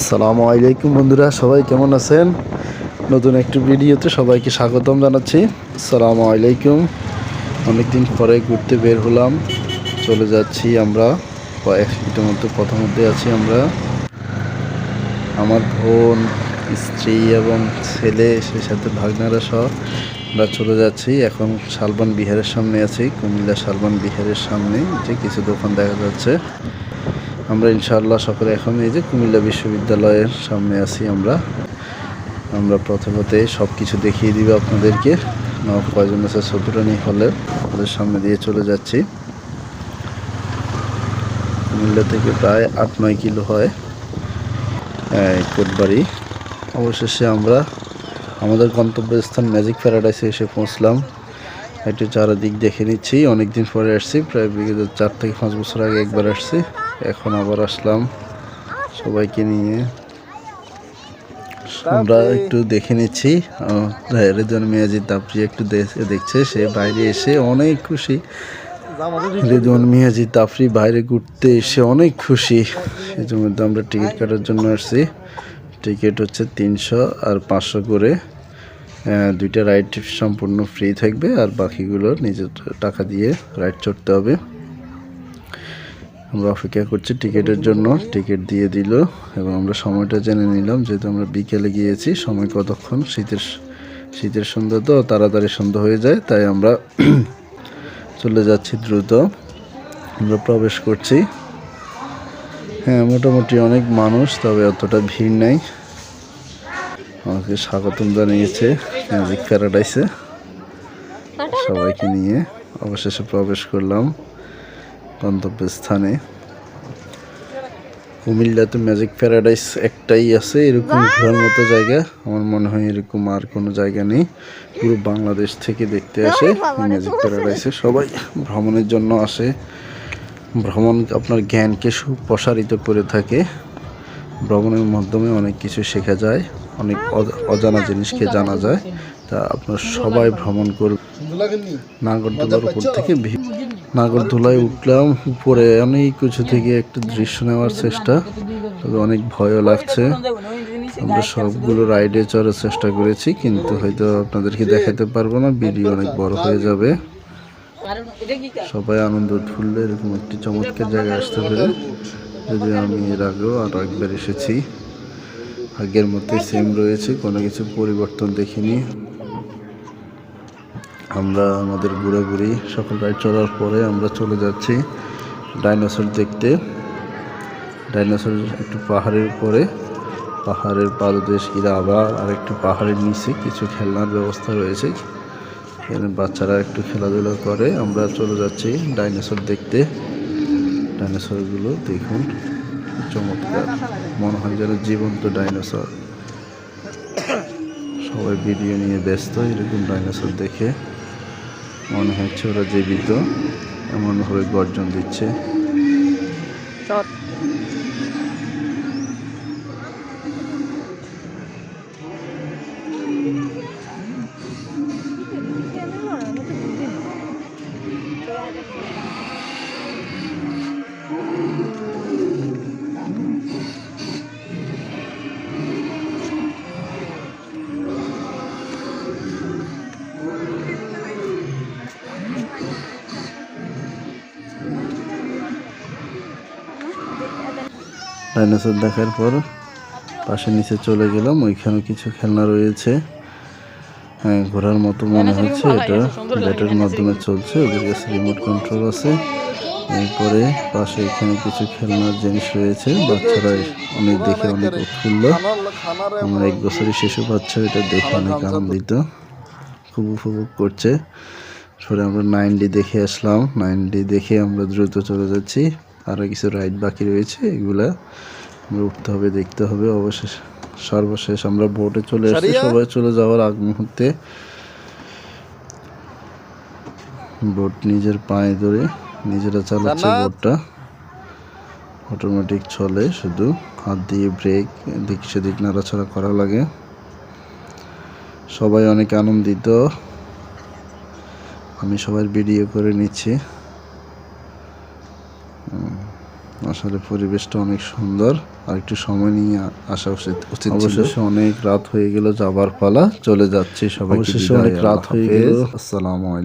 আসসালামু আলাইকুম বন্ধুরা, সবাই কেমন আছেন? নতুন একটি ভিডিওতে সবাইকে স্বাগতম জানাচ্ছি। আসসালামু আলাইকুম। অনেকদিন পরে ঘুরতে বের হলাম। চলে যাচ্ছি আমরা। কয়েক ইতিমধ্যে প্রথমধ্যে আছি আমরা। আমার বোন, স্ত্রী এবং ছেলে, সেই সাথে ভাগনারা সহ আমরা চলে যাচ্ছি। এখন শালবান বিহারের সামনে আছি, কুমিল্লা শালবান বিহারের সামনে। যে কিছু দোকান দেখা যাচ্ছে। আমরা ইনশাআল্লাহ সকলে এখন এই যে কুমিল্লা বিশ্ববিদ্যালয়ের সামনে আছি আমরা। আমরা প্রথমতে সব কিছু দেখিয়ে দিব আপনাদেরকে। কয়জন আছে চতুরানি হলের ওদের সামনে দিয়ে চলে যাচ্ছি। কুমিল্লা থেকে প্রায় আট নয় কিলো হয় কোটবাড়ি। অবশেষে আমরা আমাদের গন্তব্যস্থান ম্যাজিক প্যারাডাইসে এসে পৌঁছলাম। একটু চারিদিক দেখে নিচ্ছি। অনেকদিন পরে আসছি, প্রায় বিগত চার থেকে পাঁচ বছর আগে একবার আসছি। এখন আবার আসলাম সবাইকে নিয়ে। আমরা একটু দেখে নিচ্ছি রেজন মিয়াজি তাপরি একটু দেখছে সে বাইরে এসে অনেক খুশি। রেদওয়ান মিয়াজি তাফরি বাইরে ঘুরতে এসে অনেক খুশি। সেই জন্য তো আমরা টিকিট কাটার জন্য আসছি। টিকিট হচ্ছে তিনশো আর পাঁচশো করে। দুইটা রাইড সম্পূর্ণ ফ্রি থাকবে আর বাকিগুলো নিজের টাকা দিয়ে রাইড চড়তে হবে। আমরা অপেক্ষা করছি টিকিটের জন্য। টিকিট দিয়ে দিল এবং আমরা সময়টা জেনে নিলাম যেহেতু আমরা বিকেলে গিয়েছি। সময় কতক্ষণ? শীতের শীতের সন্ধ্যা তো, তাড়াতাড়ি সন্ধ্যা হয়ে যায়, তাই আমরা চলে যাচ্ছি দ্রুত। আমরা প্রবেশ করছি। হ্যাঁ মোটামুটি অনেক মানুষ, তবে অতটা ভিড় নেই। আমাকে স্বাগতম জানিয়েছে প্যারাডাইসে সবাইকে নিয়ে অবশেষে প্রবেশ করলাম। গন্তব্যস্থানে কুমিল্লাতে ম্যাজিক প্যারাডাইস একটাই আছে এরকম ঘোরার মতো জায়গা। আমার মনে হয় এরকম আর কোনো জায়গা নেই। পুরো বাংলাদেশ থেকে দেখতে আসে ম্যাজিক প্যারাডাইসে সবাই ভ্রমণের জন্য আসে। ভ্রমণ আপনার জ্ঞানকে সুপ্রসারিত করে থাকে। ভ্রমণের মাধ্যমে অনেক কিছু শেখা যায়। অনেক অজ- অজানা জিনিসকে জানা যায়। তা আপনার সবাই ভ্রমণ করুন নাগরদোলার উপর থেকে ভি- নাগরদোলায় উঠলাম। উপরে অনেক কিছু থেকে একটা দৃশ্য নেওয়ার চেষ্টা। তবে অনেক ভয়ও লাগছে। আমরা সবগুলো রাইডে চড়ার চেষ্টা করেছি কিন্তু হয়তো আপনাদেরকে দেখাতে পারব না। ভিডিও অনেক বড় হয়ে যাবে। সবাই আনন্দ উৎফুল্ল এরকম একটি চমৎকার জায়গায় আসতে পেরে। যদি আমি এর আগেও আরও একবার এসেছি। আগের মতোই সেম রয়েছে কোনো কিছু পরিবর্তন দেখিনি। আমরা আমাদের ঘোরাঘুরি সকল রাইড চলার পরে আমরা চলে যাচ্ছি ডাইনোসর দেখতে। ডাইনোসর একটু পাহাড়ের উপরে, পাহাড়ের পাদদেশ ঘিরে আবার আর একটু পাহাড়ের নিচে কিছু খেলনার ব্যবস্থা রয়েছে। এখানে বাচ্চারা একটু খেলাধুলা করে, আমরা চলে যাচ্ছি ডাইনোসর দেখতে। ডাইনোসরগুলো দেখুন, চমৎকার। মনে হয় যেন জীবন্ত ডাইনোসর। সবাই ভিডিও নিয়ে ব্যস্ত, এরকম ডাইনোসর দেখে। মনে হচ্ছে ওরা জীবিত এমনভাবে গর্জন দিচ্ছে। ডাইনোসর দেখার পর পাশে নিচে চলে গেলাম ওইখানে কিছু খেলনা রয়েছে। হ্যাঁ ঘোরার মতো মনে হচ্ছে এটা। ব্যাটের মাধ্যমে চলছে ওদের কাছে রিমোট কন্ট্রোল আছে। এরপরে পাশে এখানে কিছু খেলনার জিনিস রয়েছে বাচ্চারা অনেক দেখে অনেক উৎফুল্ল। আমার এক বছরের শিশু বাচ্চা এটা দেখে অনেক আনন্দিত। খুব উপভোগ করছে। পরে আমরা নাইন ডি দেখে আসলাম। নাইন ডি দেখে আমরা দ্রুত চলে যাচ্ছি। আরও কিছু রাইড বাকি রয়েছে এগুলা আমরা উঠতে হবে দেখতে হবে অবশেষ সর্বশেষ আমরা বোটে চলে এসেছি সবাই চলে যাওয়ার আগ মুহূর্তে বোট নিজের পায়ে ধরে নিজেরা চালাচ্ছে বোটটা অটোমেটিক চলে শুধু হাত দিয়ে ব্রেক এদিক সেদিক নাড়াচাড়া করা লাগে। সবাই অনেক আনন্দিত। আমি সবার ভিডিও করে নিচ্ছি। আসলে পরিবেশটা অনেক সুন্দর। আর একটু সময় নিয়ে আসা উচিত উচিত অবশেষে অনেক রাত হয়ে গেল যাবার পালা। চলে যাচ্ছে সবাই অবশেষে অনেক রাত হয়ে গেল। আসসালামু আলাইকুম।